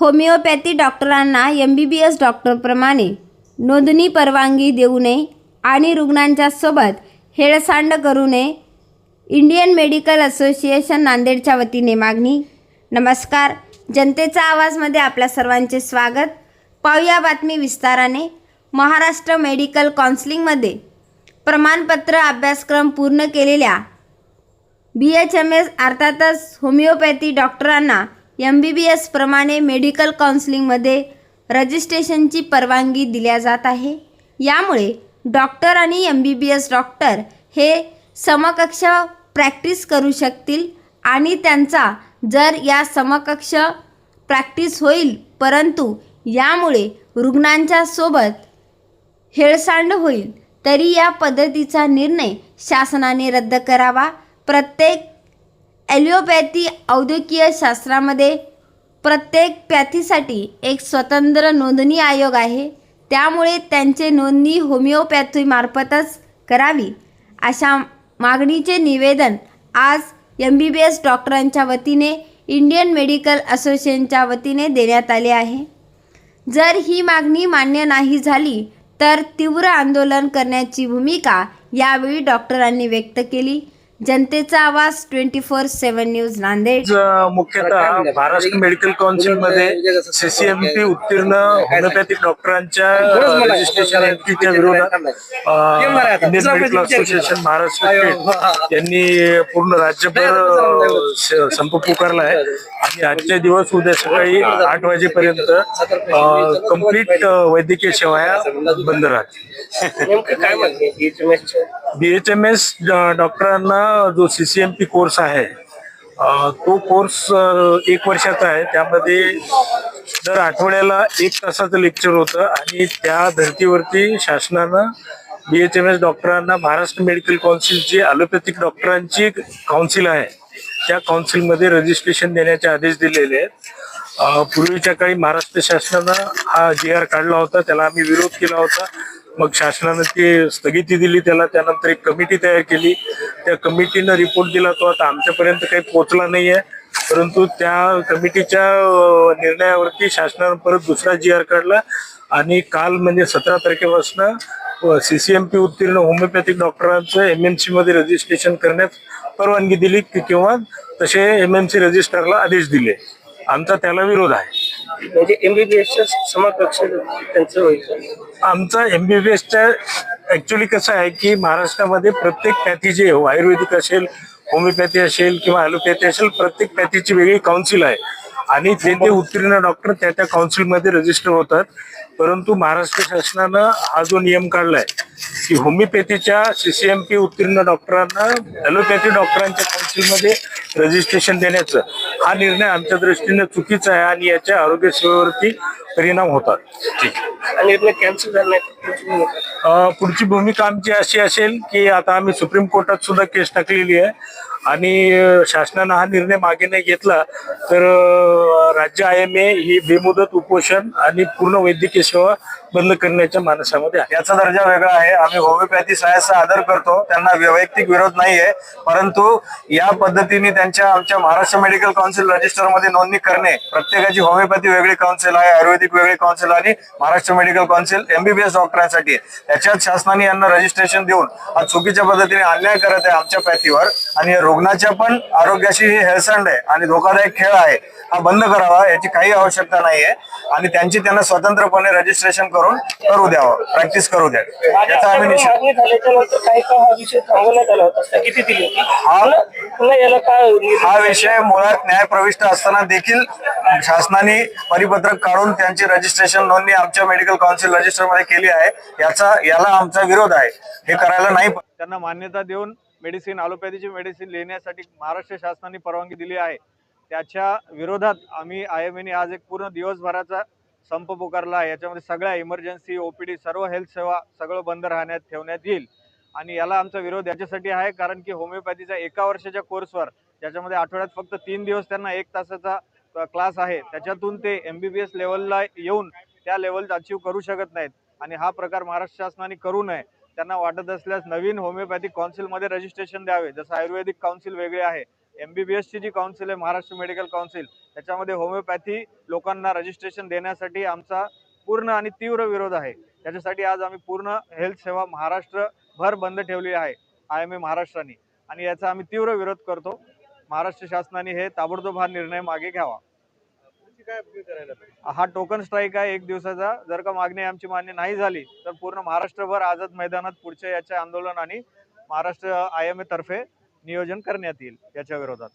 Homeopathy डॉक्टरांना M B B S डॉक्टरप्रमाणे नोंदणी परवानगी देऊ नये आणि रुग्णांच्या सोबत हेळसांड करू नये. इंडियन मेडिकल असोसिएशन नांदेडच्या वतीने मागणी. नमस्कार. जनतेचा आवाजमध्ये आपल्या सर्वांचे स्वागत. पाहूया बातमी विस्ताराने. महाराष्ट्र मेडिकल काउन्सिलिंगमध्ये प्रमाणपत्र अभ्यासक्रम पूर्ण केलेल्या बी एच एम एस अर्थातच होमिओपॅथी डॉक्टरांना एम बी बी एस प्रमाणे मेडिकल काउन्सिलिंगमध्ये रजिस्ट्रेशनची परवानगी दिल्या जात आहे. यामुळे डॉक्टर आणि M B B S doctor हे समकक्ष प्रॅक्टिस करू शकतील आणि त्यांचा जर या समकक्ष प्रॅक्टिस होईल परंतु यामुळे रुग्णांच्या सोबत हेळसांड होईल तरी या पद्धतीचा निर्णय शासनाने रद्द करावा. प्रत्येक ॲलिओपॅथी औद्योगिक शास्त्रामध्ये प्रत्येक पॅथीसाठी एक स्वतंत्र नोंदणी आयोग आहे. त्यामुळे त्यांचे नोंदणी होमिओपॅथीमार्फतच करावी. अशा मागणीचे निवेदन आज एम बी बी एस डॉक्टरांच्या वतीने इंडियन मेडिकल असोसिएशनच्या वतीने देण्यात आले आहे. जर ही मागणी मान्य नाही झाली तर तीव्र आंदोलन करण्याची भूमिका यावेळी डॉक्टरांनी व्यक्त केली. जनतेचा आवाज twenty four seven news Nanded. मुख्यतः महाराष्ट्र मेडिकल काउन्सिलमध्ये सीसीएमपी उत्तीर्ण होमिओपॅथिक डॉक्टरांच्या रजिस्ट्रेशन एंट्रीच्या विरोधात Indian medical association Maharashtra state यांनी पूर्ण राज्यभर संप पुकारला आहे. आणि आजच्या दिवस उद्या सकाळी आठ वाजेपर्यंत कंप्लीट वैद्यकीय सेवा बंद राहतील. नेमकं काय जो C C M P course आहे तो कोर्स एक वर्षाचा आहे. त्यामध्ये दर आठवड्याला एक तासाचं लेक्चर होतं आणि त्या धर्तीवरती शासनानं बी एच एम एस डॉक्टरांना महाराष्ट्र मेडिकल काउन्सिल जी ॲलोपॅथिक डॉक्टरांची काउन्सिल आहे. त्या काउन्सिलमध्ये रजिस्ट्रेशन देण्याचे आदेश दिलेले आहेत. पूर्वीच्या काळी महाराष्ट्र शासनानं हा जी आर काढला होता. त्याला आम्ही विरोध केला होता. मग शासनानं ती स्थगिती दिली त्याला त्यानंतर एक कमिटी तयार केली. त्या कमिटीनं रिपोर्ट दिला तो आता आमच्यापर्यंत काही पोहोचला नाहीये. परंतु त्या कमिटीच्या निर्णयावरती शासनानं परत दुसरा जी आर काढला. आणि काल म्हणजे सतरा तारखेपासून सीसीएमपी उत्तीर्ण होमिओपॅथिक डॉक्टरांचं एम एम सीमध्ये रजिस्ट्रेशन करण्यास परवानगी दिली की किंवा तसे एम एम सी रजिस्ट्रारला आदेश दिले. आमचा त्याला विरोध आहे. म्हणजे एमबीबीएसच्या समकक्ष त्यांचं होईल. आमचा एमबीबीएसच्या ऍक्च्युली कसं आहे की महाराष्ट्रामध्ये प्रत्येक पॅथी जे आयुर्वेदिक असेल होमिओपॅथी असेल किंवा ॲलोपॅथी असेल प्रत्येक पॅथीची वेगळी काउन्सिल आहे. आणि जे ते उत्तीर्ण डॉक्टर त्या त्या काउन्सिलमध्ये रजिस्टर होतात. परंतु महाराष्ट्र शासनानं हा जो नियम काढलाय की होमिओपॅथीच्या सीसीएमपी उत्तीर्ण डॉक्टरांना ॲलोपॅथी डॉक्टरांच्या काउन्सिलमध्ये रजिस्ट्रेशन देण्याचं. हा निर्णय आमच्या दृष्टीने चुकीचा आहे आणि याच्या आरोग्य सेवेवरती परिणाम होतात. ठीक आणि निर्णय कॅन्सल झाला पुढची भूमिका. आमची अशी असेल की आता आम्ही सुप्रीम कोर्टात सुद्धा केस टाकलेली आहे. आणि शासनानं हा निर्णय मागे नाही घेतला तर राज्य आय एम ए ही बेमुदत उपोषण आणि पूर्ण वैद्यकीय सेवा बंद करण्याच्या मानसामध्ये आहे. याचा दर्जा वेगळा आहे. आम्ही होमिओपॅथी सायन्सचा आदर करतो. त्यांना वैयक्तिक विरोध नाहीये. परंतु या पद्धतीने त्यांच्या आमच्या महाराष्ट्र मेडिकल काउन्सिल रजिस्टरमध्ये नोंदणी करणे प्रत्येकाची होमिओपॅथी वेगळी काउन्सिल आहे आयुर्वेदिक वेगळी काउन्सिल आणि महाराष्ट्र मेडिकल काउन्सिल एमबीबीएस डॉक्टरांसाठी आहे. त्याच्यात शासनाने यांना रजिस्ट्रेशन देऊन आज चुकीच्या पद्धतीने अन्याय करत आहे आमच्या पॅथीवर आणि या रुग्णाच्या पण आरोग्याशी हे आहे आणि धोकादायक खेळ आहे हा बंद करावा याची काही आवश्यकता नाहीये. आणि त्यांची त्यांना स्वतंत्रपणे रजिस्ट्रेशन करून करू द्यावं. प्रॅक्टिस करू द्या. याचा आम्ही निषेध हा विषय थांबवण्यात आला होता. स्थगिती दिली होती? हा पुन्हा याला काय हा विषय मुळात न्यायप्रविष्ट असताना देखील शासनाने परिपत्रक काढून त्यांची रजिस्ट्रेशन नोंदणी आमच्या मेडिकल काउन्सिल रजिस्टरमध्ये केली आहे. याचा याला आमचा विरोध आहे. हे करायला नाही त्यांना मान्यता देऊन मेडिसिन ॲलोपॅथीची मेडिसिन लिहिण्यासाठी महाराष्ट्र शासनाने परवानगी दिली आहे. त्याच्या विरोधात आम्ही आय एम एने आज एक पूर्ण दिवसभराचा संप पुकारला आहे. याच्यामध्ये सगळ्या इमर्जन्सी ओपीडी सर्व हेल्थ सेवा सगळं बंद राहण्यात ठेवण्यात येईल. आणि याला आमचा विरोध याच्यासाठी आहे कारण की होमिओपॅथीच्या एका वर्षाच्या कोर्सवर ज्याच्यामध्ये आठवड्यात फक्त तीन दिवस त्यांना एक तासाचा क्लास आहे त्याच्यातून ते एम बी बी एस लेवलला येऊन त्या लेवल अचीव करू शकत नाहीत. आणि हा प्रकार महाराष्ट्र शासनाने करू नये. त्यांना वाटत असल्यास नवीन होमिओपॅथिक काउन्सिलमध्ये रजिस्ट्रेशन द्यावे. जसं आयुर्वेदिक काउन्सिल वेगळे आहे एम बी बी एसची जी काउन्सिल आहे महाराष्ट्र मेडिकल काउन्सिल त्याच्यामध्ये होमिओपॅथी लोकांना रजिस्ट्रेशन देण्यासाठी आमचा पूर्ण आणि तीव्र विरोध आहे. त्याच्यासाठी आज आम्ही पूर्ण हेल्थ सेवा महाराष्ट्रभर बंद ठेवली आहे आय एम ए महाराष्ट्राने. आणि याचा आम्ही तीव्र विरोध करतो. महाराष्ट्र शासनाने हे ताबडतोब हा निर्णय मागे घ्यावा. हा टोकन स्ट्राईक आहे एक दिवसाचा. जर का मागणी आमची मान्य नाही झाली तर पूर्ण महाराष्ट्रभर आझाद मैदानात पुढच्या याचे आंदोलन आणि महाराष्ट्र आय एम ए तर्फे नियोजन करण्यात येईल याच्या विरोधात.